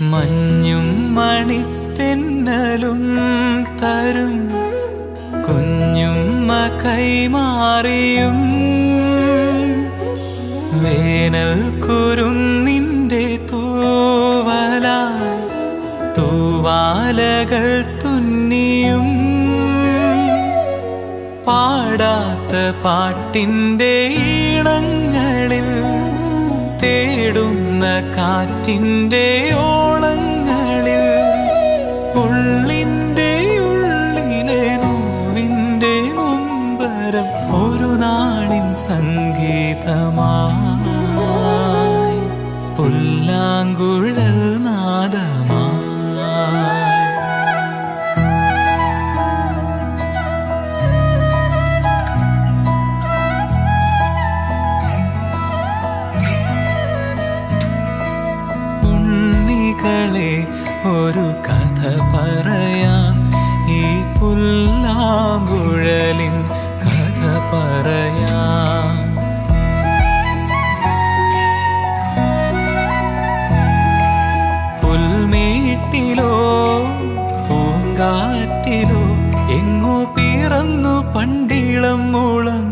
മഞ്ഞും മണിത്തെന്നലും തരും. കുഞ്ഞുമ്മ കൈമാറിയും. വേനൽ കുരുന്നിന്റെ തൂവലായി തൂവാലകൾ തുന്നിയും. പാടാത്ത പാട്ടിന്റെ ഈണങ്ങളിൽ തേടുന്ന കാറ്റിന്റെ നൊമ്പരം ഒരു നാളിൻ സംഗീതമായി പുല്ലാങ്കുഴൽ നാദമായി. ഒരു കഥ പറയാം. പറയാം. പുൽമേട്ടിലോ പൂങ്കാറ്റിലോ എങ്ങോ പിറന്നു പണ്ടിളം മുളം